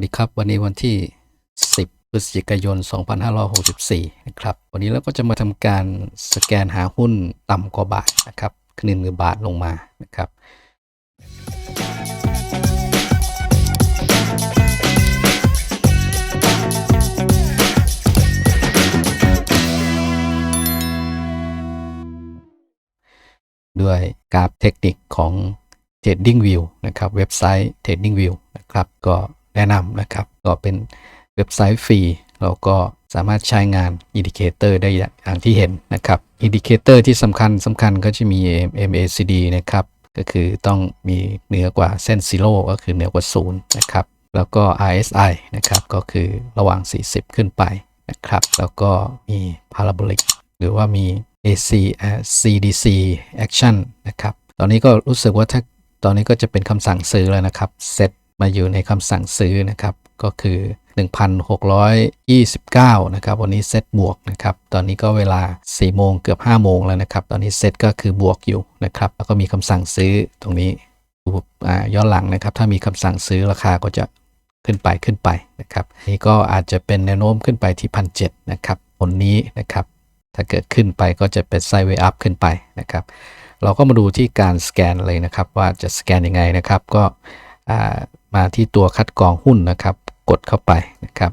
สวัสดีครับวันนี้วันที่ 10 พฤศจิกายน 2564 นะครับ วันนี้เราก็จะมาทำการสแกนหาหุ้นต่ำกว่าบาทนะครับขึ้นหนึ่งบาทลงมานะครับ ด้วยกราฟเทคนิคของ TradingView นะครับ เว็บไซต์ TradingView นะครับก็ แนะนำนะครับ ก็เป็นเว็บไซต์ฟรีเราก็สามารถใช้งานอินดิเคเตอร์ได้อย่างที่เห็นนะครับอินดิเคเตอร์ที่สำคัญสำคัญก็จะมี MACD นะครับ ก็คือต้องมีเหนือกว่าเส้นซีโร่ก็คือเหนือกว่าศูนย์นะครับ แล้วก็ RSI นะครับก็คือระหว่าง 40 ขึ้นไปนะครับ แล้วก็มี Parabolic หรือว่ามี AC อ่า CDC Action นะครับ ตอนนี้ก็รู้สึกว่าถ้าตอนนี้ก็จะเป็นคำสั่งซื้อแล้วนะครับเซต มาอยู่ในคำสั่งซื้อนะครับ ก็คือ 1,629 นะครับ วันนี้เซตบวกนะครับ ตอนนี้ก็เวลา 4 โมงเกือบ 5 โมงแล้วนะครับ ตอนนี้เซตก็คือบวกอยู่นะครับ แล้วก็มีคำสั่งซื้อตรงนี้ย้อนหลังนะครับ ถ้ามีคำสั่งซื้อราคาก็จะขึ้นไปขึ้นไปนะครับ นี่ก็อาจจะเป็นแนวโน้มขึ้นไปที่พันเนะครับผลนี้นะครับ ถ้าเกิดขึ้นไปก็จะเป็นไซเวอัพขึ้นไปนะครับ เราก็มาดูที่การสแกนเลยนะครับ ว่าจะสแกนยังไงนะครับ ก็ มาที่ตัวคัดกรองหุ้นนะครับ กดเข้าไปนะครับ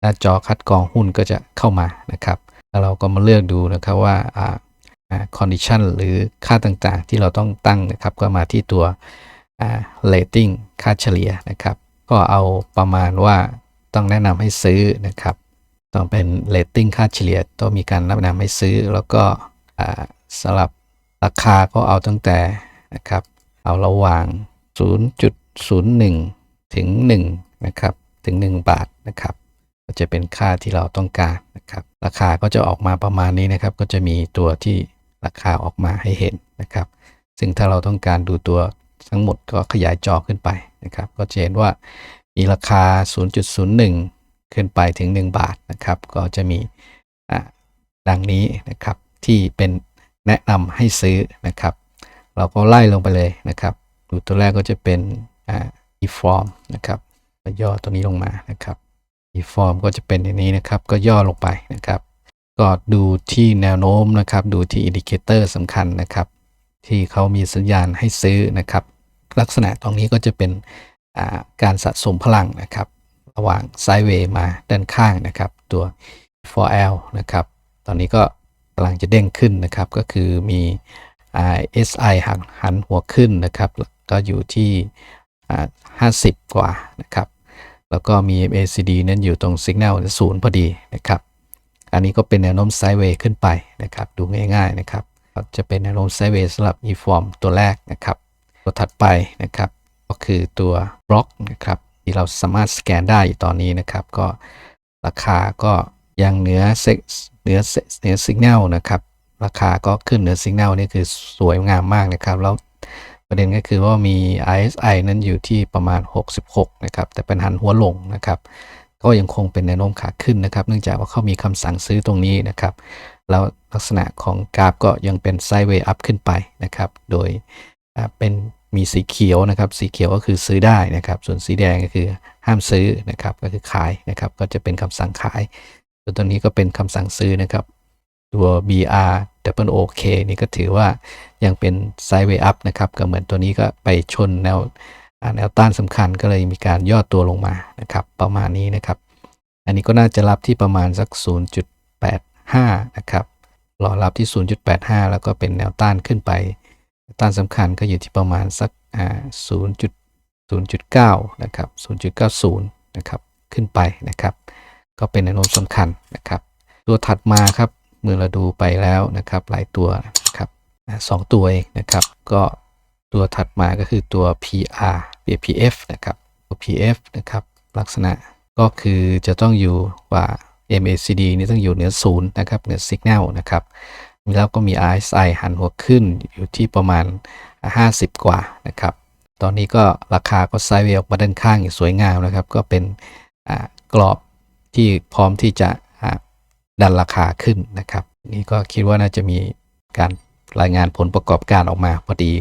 หน้าจอคัดกรองหุ้นก็จะเข้ามานะครับ แล้วเราก็มาเลือกดูนะครับว่าอ่าอ่า condition หรือค่าต่างๆ ที่เราต้องตั้งนะครับ ก็มาที่ตัวอ่า rating ค่าเฉลี่ยนะครับ ก็เอาประมาณว่าต้องแนะนำให้ซื้อนะครับ ต้องเป็น rating ค่าเฉลี่ยต้องมีการแนะนำให้ซื้อ แล้วก็อ่าสำหรับราคาก็เอาตั้งแต่นะครับ เอาระหว่าง 0.01 ถึง1นะครับถึง 1 บาทนะครับ ก็จะเป็นค่าที่เราต้องการนะครับ ราคาก็จะออกมาประมาณนี้นะครับ ก็จะมีตัวที่ราคาออกมาให้เห็นนะครับ ซึ่งถ้าเราต้องการดูตัวทั้งหมดก็ขยายจอขึ้นไปนะครับ ก็จะเห็นว่ามีราคา 0.01 ขึ้นไปถึง 1 บาทนะครับ ก็จะมีอ่าดังนี้นะครับที่เป็นแนะนำให้ซื้อนะครับ เราก็ไล่ลงไปเลยนะครับดูตัวแรกก็จะเป็น deform นะครับย่อตัวนี้ลงมานะครับ e-form ก็จะเป็นอย่างนี้นะครับ ก็ย่อลงไปนะครับ ก็ดูที่แนวโน้มนะครับ ดูที่อินดิเคเตอร์สำคัญนะครับ ที่เขามีสัญญาณให้ซื้อนะครับ ลักษณะตรงนี้ก็จะเป็นาการสะสมพลังนะครับ ระหว่างไซเวย์มาด้านข้างนะครับ ตัว 4L นะครับ ตอนนี้ก็กำลังจะเด้งขึ้นนะครับ ก็คือมี RSI หันหันหัวขึ้นนะครับ ก็อยู่ที่ 50 กว่านะครับ แล้วก็มี MACD นั้นอยู่ตรง Signal ศูนย์พอดีนะครับ อันนี้ก็เป็นแนวโน้มไซด์เวย์ขึ้นไปนะครับ ดูง่ายๆนะครับก็จะเป็นแนวโน้มไซด์เวย์สำหรับ e-form ตัวแรกนะครับ ตัวถัดไปนะครับ ก็คือตัวบล็อกนะครับที่เราสามารถสแกนได้ตอนนี้นะครับ ก็ราคาก็ยังเหนือเซ็กเหนือเหนือสัญญาณนะครับ ราคาก็ขึ้นเหนือสัญญาณนี่คือสวยงามมากนะครับ แล้ว ประเด็นก็คือว่ามี RSI นั้นอยู่ที่ประมาณ 66 นะครับ แต่เป็นหันหัวลงนะครับ ก็ยังคงเป็นแนวโน้มขาขึ้นนะครับ เนื่องจากว่าเขามีคำสั่งซื้อตรงนี้นะครับ แล้วลักษณะของกราฟก็ยังเป็นไซด์เวย์อัพขึ้นไปนะครับ โดยเป็นมีสีเขียวนะครับ สีเขียวก็คือซื้อได้นะครับ ส่วนสีแดงก็คือห้ามซื้อนะครับ ก็คือขายนะครับ ก็จะเป็นคำสั่งขาย ส่วนตัวนี้ก็เป็นคำสั่งซื้อนะครับ ตัว BR double OK นี่ก็ถือว่ายังเป็นไซด์เวย์อัพนะครับก็เหมือนตัวนี้ก็ไปชนแนวแนวต้านสำคัญก็เลยมีการย่อตัวลงมานะครับประมาณนี้นะครับ อันนี้ก็น่าจะรับที่ประมาณสัก 0.85 นะครับรอรับที่ 0.85 แล้วก็เป็นแนวต้านขึ้นไป ต้านสำคัญก็อยู่ที่ประมาณสัก 0.0.9 นะครับ 0.90 นะครับ ขึ้นไปนะครับ ก็เป็นแนวโน้มสำคัญนะครับ ตัวถัดมาครับ เมื่อเราดูไปแล้วนะครับ หลายตัวนะครับสองตัวเองนะครับ ก็ตัวถัดมาก็คือตัว PR PF นะครับตัว PF นะครับ ลักษณะก็คือจะต้องอยู่ว่า MACD นี่ต้องอยู่เหนือศูนย์นะครับ เหนือ Signal นะครับ แล้วก็มี RSI หันหัวขึ้นอยู่ที่ประมาณ 50 กว่านะครับ ตอนนี้ก็ราคาก็ไซด์เวย์ออกมาด้านข้างอย่างสวยงามนะครับ ก็เป็นกรอบที่พร้อมที่จะ ดันราคาขึ้นนะครับ นี่ก็คิดว่าน่าจะมีการรายงานผลประกอบการออกมาพอดี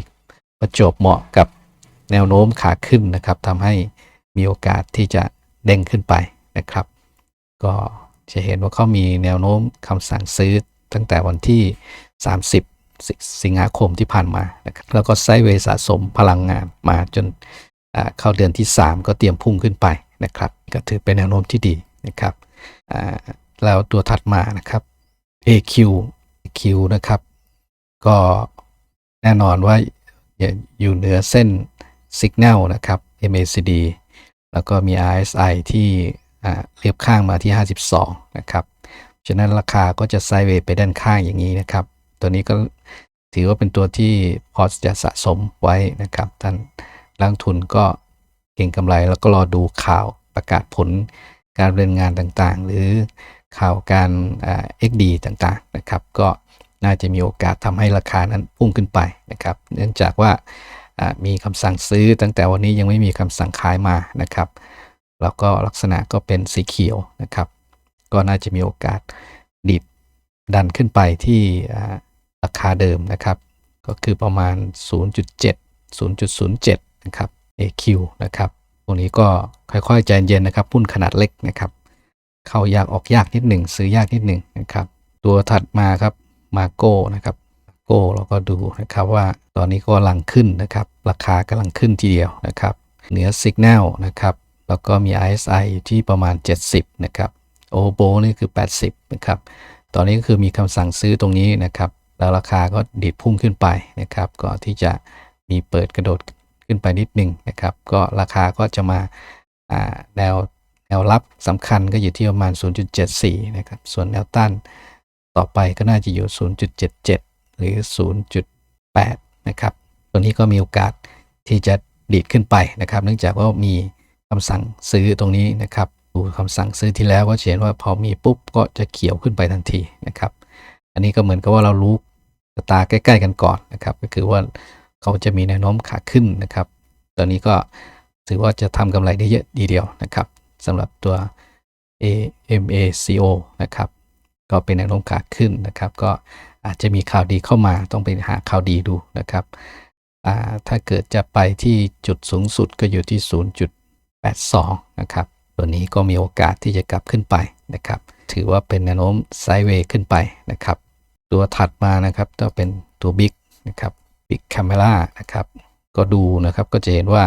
ประจบเหมาะกับแนวโน้มขาขึ้นนะครับทำให้มีโอกาสที่จะเด้งขึ้นไปนะครับ ก็จะเห็นว่าเขามีแนวโน้มคำสั่งซื้อตั้งแต่วันที่ 30 สิสิงหาคมที่ผ่านมานะครับแล้วก็ไซด์เวย์สะสมพลังงานมาจนเข้าเดือนที่ 3 ก็เตรียมพุ่งขึ้นไปนะครับ ก็ถือเป็นแนวโน้มที่ดีนะครับ แล้วตัวถัดมานะครับ AQ AQ นะครับ ก็แน่นอนว่าอยู่เหนือเส้น Signal นะครับ MACD แล้วก็มี RSI ที่อ่าเรียบข้างมาที่ 52 นะครับ ฉะนั้นราคาก็จะไซด์เวย์ไปด้านข้างอย่างนี้นะครับ ตัวนี้ก็ถือว่าเป็นตัวที่พอจะสะสมไว้นะครับท่านนักลงทุนก็เก่งกำไรแล้วก็รอดูข่าวประกาศผลการเรียนงานต่างๆ หรือ ข่าวการเอ่า XD ต่างๆนะครับ ก็น่าจะมีโอกาสทำให้ราคานั้นพุ่งขึ้นไปนะครับ เนื่องจากว่ามีคำสั่งซื้อตั้งแต่วันนี้ยังไม่มีคำสั่งขายมานะครับ แล้วก็ลักษณะก็เป็นสีเขียวนะครับ ก็น่าจะมีโอกาสดิดดันขึ้นไปที่ราคาเดิมนะครับ ก็คือประมาณ 0.7 0.07 นะครับ AQ นะครับ ตรงนี้ก็ค่อยๆใจเย็นนะครับหุ้นขนาดเล็กนะครับ เข้ายากออกยากนิดหนึ่งซื้อยากนิดหนึ่งนะครับ ตัวถัดมาครับมาโก้นะครับโก้เราก็ดูนะครับว่าตอนนี้ก็กำลังขึ้นนะครับ ราคากำลังขึ้นทีเดียวนะครับเหนือ Signal นะครับแล้วก็มี RSI อยู่ที่ประมาณ 70 นะครับโอโบนี่คือ 80 นะครับ ตอนนี้ก็คือมีคำสั่งซื้อตรงนี้นะครับ แล้วราคาก็ดีดพุ่งขึ้นไปนะครับก่อนที่จะมีเปิดกระโดดขึ้นไปนิดนึงนะครับ ก็ราคาก็จะมาอ่าแนว แนวรับสำคัญก็อยู่ที่ประมาณ 0.74 นะครับ ส่วนแนวต้านต่อไปก็น่าจะอยู่ 0.77 หรือ 0.8 นะครับ ตัวนี้ก็มีโอกาสที่จะดีดขึ้นไปนะครับ เนื่องจากว่ามีคำสั่งซื้อตรงนี้นะครับดูคำสั่งซื้อที่แล้วก็เห็นว่าพอมีปุ๊บก็จะเขียวขึ้นไปทันทีนะครับ อันนี้ก็เหมือนกับว่าเรารู้ตาใกล้ ๆ กันก่อนนะครับ ก็คือว่าเขาจะมีแนวโน้มขาขึ้นนะครับ ตอนนี้ก็ถือว่าจะทำกำไรได้เยอะดีเดียวนะครับ สำหรับตัว AMACO นะครับ ก็เป็นแนวโน้มขาขึ้นนะครับ ก็อาจจะมีข่าวดีเข้ามาต้องไปหาข่าวดีดูนะครับ ถ้าเกิดจะไปที่จุดสูงสุดก็อยู่ที่ 0.82 นะครับ ตัวนี้ก็มีโอกาสที่จะกลับขึ้นไปนะครับ ถือว่าเป็นแนวโน้มไซด์เวย์ขึ้นไปนะครับ ตัวถัดมานะครับก็เป็นตัว Big นะครับ Big Camera นะครับ ก็ดูนะครับก็จะเห็นว่า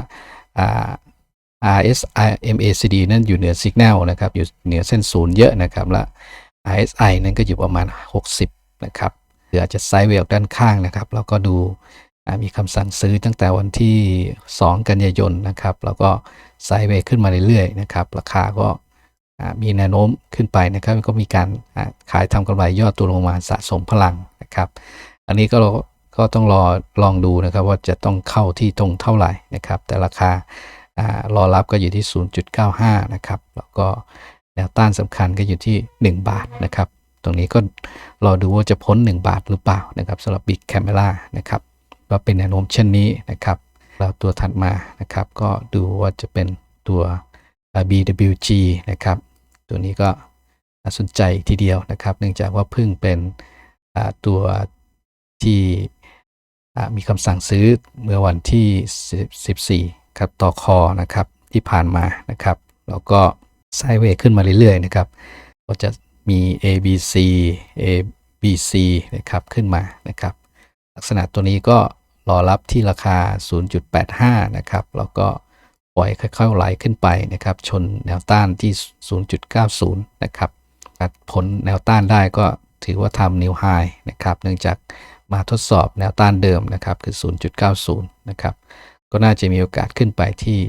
RSI MACD นั่นอยู่เหนือ Signal นะครับอยู่เหนือเส้นศูนย์เยอะนะครับและ RSI นั่นก็อยู่ประมาณ 60 นะครับหรืออาจจะไซด์เวย์ออกด้านข้างนะครับ แล้วก็ดูมีคำสั่งซื้อตั้งแต่วันที่ 2 กันยายนนะครับ แล้วก็ไซด์เวย์ขึ้นมาเรื่อยๆนะครับ ราคาก็มีแนวโน้มขึ้นไปนะครับ ก็มีการขายทำกำไรย่อตัวลงมาสะสมพลังนะครับ อันนี้ก็เราก็ต้องรอลองดูนะครับว่าจะต้องเข้าที่ตรงเท่าไหร่นะครับ แต่ราคา รอรับก็อยู่ที่ 0.95 นะครับ แล้วก็แนวต้านสำคัญก็อยู่ที่ 1 บาทนะครับ ตรงนี้ก็รอดูว่าจะพ้น 1 บาทหรือเปล่านะครับสำหรับ Big Camera นะครับก็เป็นแนวโน้มเช่นนี้นะครับแล้วตัวถัดมานะครับ ก็ดูว่าจะเป็นตัว BWG นะครับ ตัวนี้ก็น่าสนใจทีเดียวนะครับ เนื่องจากว่าเพิ่งเป็นตัวที่มีคำสั่งซื้อเมื่อวันที่ 14 ครับต่อคอนะครับที่ผ่านมานะครับ แล้วก็ไซเวขึ้นมาเรื่อยๆนะครับก็จะมี A B C A B C นะครับขึ้นมานะครับ ลักษณะตัวนี้ก็รอรับที่ราคา 0.85 นะครับ แล้วก็ปล่อยค่อยๆไหลขึ้นไปนะครับ ชนแนวต้านที่ 0.90 นะครับผลแนวต้านได้ก็ถือว่าทำนิวไฮนะครับ เนื่องจากมาทดสอบแนวต้านเดิมนะครับ คือ 0.90 นะครับ ก็น่าจะมีโอกาสขึ้นไปที่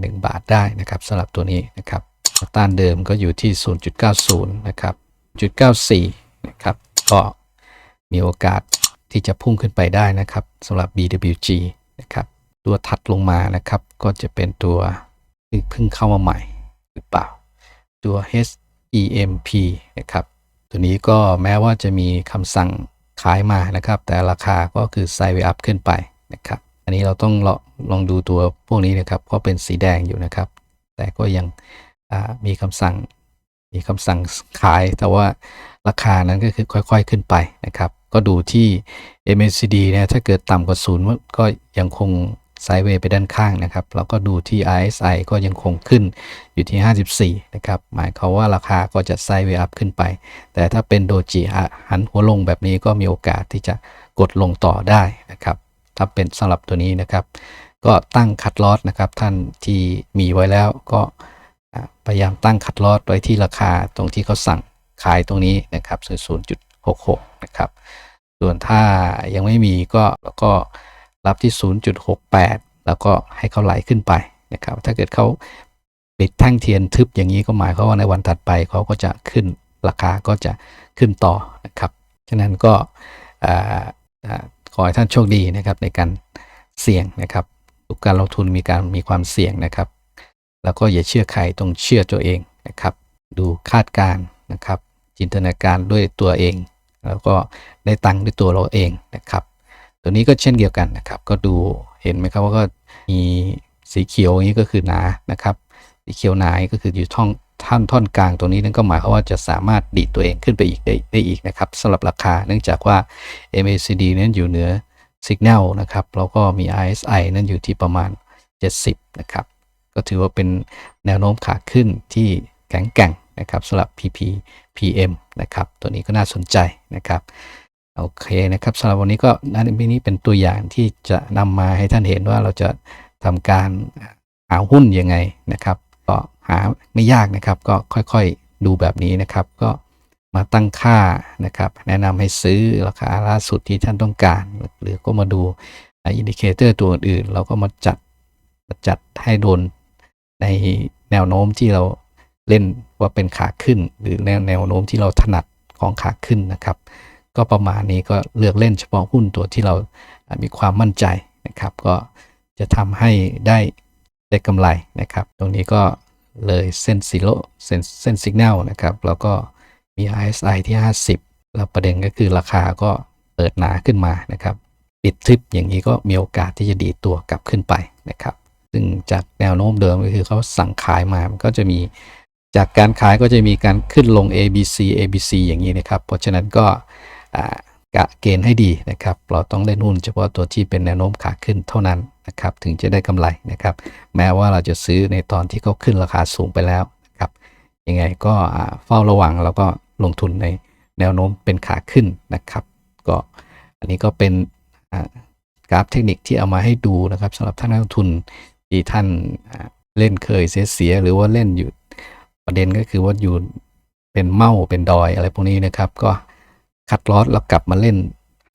หนึ่งบาทได้นะครับสำหรับตัวนี้นะครับต้านเดิมก็อยู่ที่ 0.90 นะครับ 0.94 นะครับ ก็มีโอกาสที่จะพุ่งขึ้นไปได้นะครับสำหรับ BWG นะครับ ตัวถัดลงมานะครับ ก็จะเป็นตัวเพิ่งเข้ามาใหม่หรือเปล่า ตัว HEMP นะครับ ตัวนี้ก็แม้ว่าจะมีคำสั่งขายมานะครับ แต่ราคาก็คือไซด์เวอัพขึ้นไปนะครับ นนี้เราต้องลอลองดูตัวพวกนี้นะครับก็เป็นสีแดงอยู่นะครับ แต่ก็ยังมีคำสั่งมีคำสั่งขาย แต่ว่าราคานั้นก็คือค่อยๆขึ้นไปนะครับ ก็ดูที่ MACD นี่ยถ้าเกิดต่ำกว่าศูนย์ก็ยังคงไซด์เวย์ไปด้านข้างนะครับ แล้วก็ดูที่ RSI ก็ยังคงขึ้นอยู่ที่ 54 นะครับ หมายความว่าราคาก็จะไซด์เวย์อัพขึ้นไป แต่ถ้าเป็นโดจิหันหัวลงแบบนี้ก็มีโอกาสที่จะกดลงต่อได้นะครับ ถ้าเป็นสำหรับตัวนี้นะครับ ก็ตั้งคัดลอสนะครับท่านที่มีไว้แล้วก็พยายามตั้งคัดลอสไว้ที่ราคาตรงที่เขาสั่งขายตรงนี้นะครับ0.66 นะครับ ส่วนถ้ายังไม่มีก็แล้วก็รับที่ 0.68 แล้วก็ให้เขาไหลขึ้นไปนะครับ ถ้าเกิดเขาปิดแท่งเทียนทึบอย่างนี้ก็หมายความว่าในวันถัดไปเขาก็จะขึ้นราคาก็จะขึ้นต่อนะครับ ฉะนั้นก็ ขอให้ท่านโชคดีนะครับในการเสี่ยงนะครับ ทุกการลงทุนมีการมีความเสี่ยงนะครับ แล้วก็อย่าเชื่อใครต้องเชื่อตัวเองนะครับ ดูคาดการณ์นะครับ จินตนาการด้วยตัวเอง แล้วก็ได้ตังค์ด้วยตัวเราเองนะครับ ตัวนี้ก็เช่นเดียวกันนะครับ ก็ดูเห็นไหมครับว่าก็มีสีเขียวนี้ก็คือหนานะครับ สีเขียวหนาก็คืออยู่ท่อน ท่อนท่อนกลางตรงนี้นั่นก็หมายความว่าจะสามารถดีดตัวเองขึ้นไปอีกได้ได้อีกนะครับสำหรับราคาเนื่องจากว่า MACD นั้นอยู่เหนือ Signal นะครับแล้วก็มี RSI นั้นอยู่ที่ประมาณ 70 นะครับ ก็ถือว่าเป็นแนวโน้มขาขึ้นที่แข็งแกร่งนะครับสำหรับ PP PM นะครับ ตัวนี้ก็น่าสนใจนะครับโอเคนะครับสำหรับวันนี้ก็นันนี้เป็นตัวอย่างที่จะนำมาให้ท่านเห็นว่าเราจะทำการหาหุ้นยังไงนะครับ ก็หาไม่ยากนะครับ ก็ค่อยๆดูแบบนี้นะครับ ก็มาตั้งค่านะครับ แนะนำให้ซื้อราคาล่าสุดที่ท่านต้องการ หรือก็มาดูอินดิเคเตอร์ตัวอื่น เราก็มาจัดจัดให้โดนในแนวโน้มที่เราเล่นว่าเป็นขาขึ้น หรือแนวแนวโน้มที่เราถนัดของขาขึ้นนะครับ ก็ประมาณนี้ก็เลือกเล่นเฉพาะหุ้นตัวที่เรามีความมั่นใจนะครับ ก็จะทำให้ได้ ได้กำไรนะครับ ตรงนี้ก็เลยเส้นซีโร่เส้นเส้นสัญญาณนะครับ แล้วก็มี RSI ที่ 50 แล้วประเด็นก็คือราคาก็เปิดหนาขึ้นมานะครับ ปิดทริปอย่างนี้ก็มีโอกาสที่จะดีตัวกลับขึ้นไปนะครับ ซึ่งจากแนวโน้มเดิมก็คือเขาสั่งขายมามันก็จะมีจากการขายก็จะมีการขึ้นลง A B C A B C อย่างนี้นะครับ เพราะฉะนั้นก็ กะเกณฑ์ให้ดีนะครับ เราต้องเล่นหุ้นเฉพาะตัวที่เป็นแนวโน้มขาขึ้นเท่านั้นนะครับถึงจะได้กำไรนะครับ แม้ว่าเราจะซื้อในตอนที่เขาขึ้นราคาสูงไปแล้วนะครับยังไงก็เฝ้าระวังแล้วก็ลงทุนในแนวโน้มเป็นขาขึ้นนะครับ ก็อันนี้ก็เป็นกราฟเทคนิคที่เอามาให้ดูนะครับสำหรับท่านนักลงทุนที่ท่านเล่นเคยเสียหรือว่าเล่นอยู่ประเด็นก็คือว่าอยู่เป็นเมาเป็นดอยอะไรพวกนี้นะครับ ก็ คัดลอสแล้วกลับมาเล่น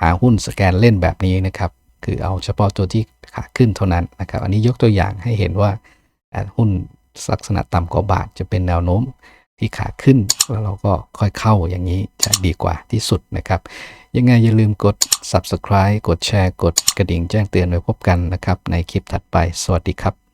หาหุ้นสแกนเล่นแบบนี้นะครับ คือเอาเฉพาะตัวที่ขาขึ้นเท่านั้นนะครับ อันนี้ยกตัวอย่างให้เห็นว่าอ่าหุ้นลักษณะต่ำกว่าบาทจะเป็นแนวโน้มที่ขาขึ้นแล้วเราก็ค่อยเข้าอย่างนี้จะดีกว่าที่สุดนะครับ ยังไงอย่าลืมกด subscribe กดแชร์ กดกระดิ่งแจ้งเตือนไว้พบกันนะครับ ในคลิปถัดไป สวัสดีครับ